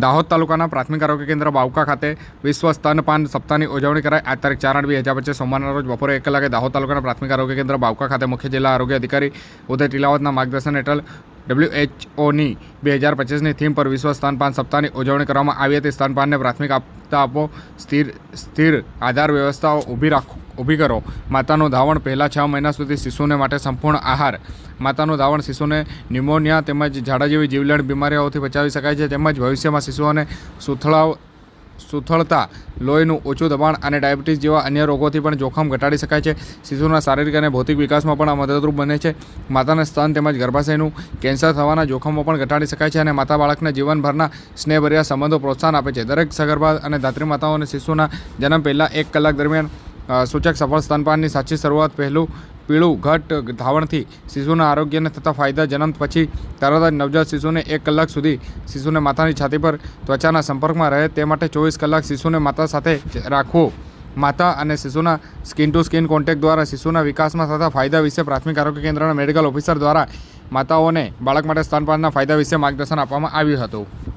દાહોદ તાલુકાના પ્રાથમિક આરોગ્ય કેન્દ્ર બાવકા ખાતે વિશ્વ સ્તનપાન સપ્તાહની ઉજવણી કરાઈ. આજ તારીખ ચાર આઠ બે હજાર પચીસ સોમવારના રોજ બપોરે એક કલાકે દાહોદ તાલુકાના પ્રાથમિક આરોગ્ય કેન્દ્ર બાવકા ખાતે મુખ્ય જિલ્લા આરોગ્ય અધિકારી ઉદય ટીલાવતના માર્ગદર્શન હેઠળ ડબ્લ્યુએચઓની બે હજાર પચીસની થીમ પર વિશ્વ સ્તનપાન સપ્તાહની ઉજવણી કરવામાં આવી હતી. સ્તનપાનને પ્રાથમિક આપતા આપો, સ્થિર સ્થિર આધાર વ્યવસ્થાઓ ઊભી રાખો, ઊભી કરો. માતાનું ધાવણ પહેલાં છ મહિના સુધી શિશુને માટે સંપૂર્ણ આહાર. માતાનું ધાવણ શિશુને ન્યુમોનિયા તેમજ ઝાડા જેવી જીવલેણ બીમારીઓથી બચાવી શકાય છે. તેમજ ભવિષ્યમાં શિશુઓને સુથળાવ સુથળતા લોહીનું ઓછું દબાણ અને ડાયાબિટીસ જેવા અન્ય રોગોથી પણ જોખમ ઘટાડી શકાય છે. શિશુના શારીરિક અને ભૌતિક વિકાસમાં પણ આ મદદરૂપ બને છે. માતાના સ્તન તેમજ ગર્ભાશયનું કેન્સર થવાના જોખમો પણ ઘટાડી શકાય છે અને માતા બાળકને જીવનભરના સ્નેહભર્યા સંબંધો પ્રોત્સાહન આપે છે. દરેક સગર્ભા અને ધાત્રી માતાઓ અને શિશુના જન્મ પહેલાં એક કલાક દરમિયાન સૂચક સફળ સ્તનપાનની સાચી શરૂઆત પહેલું પીળું ઘટ ધાવણથી શિશુના આરોગ્યને થતા ફાયદા જન્મ પછી તરત જ નવજાત શિશુને એક કલાક સુધી શિશુને માતાની છાતી પર ત્વચાના સંપર્કમાં રહે તે માટે ચોવીસ કલાક શિશુને માતા સાથે રાખવો. માતા અને શિશુના સ્કિન ટુ સ્કિન કોન્ટેક્ટ દ્વારા શિશુના વિકાસમાં થતા ફાયદા વિશે પ્રાથમિક આરોગ્ય કેન્દ્રના મેડિકલ ઓફિસર દ્વારા માતાઓને બાળક માટે સ્તનપાનના ફાયદા વિશે માર્ગદર્શન આપવામાં આવ્યું હતું.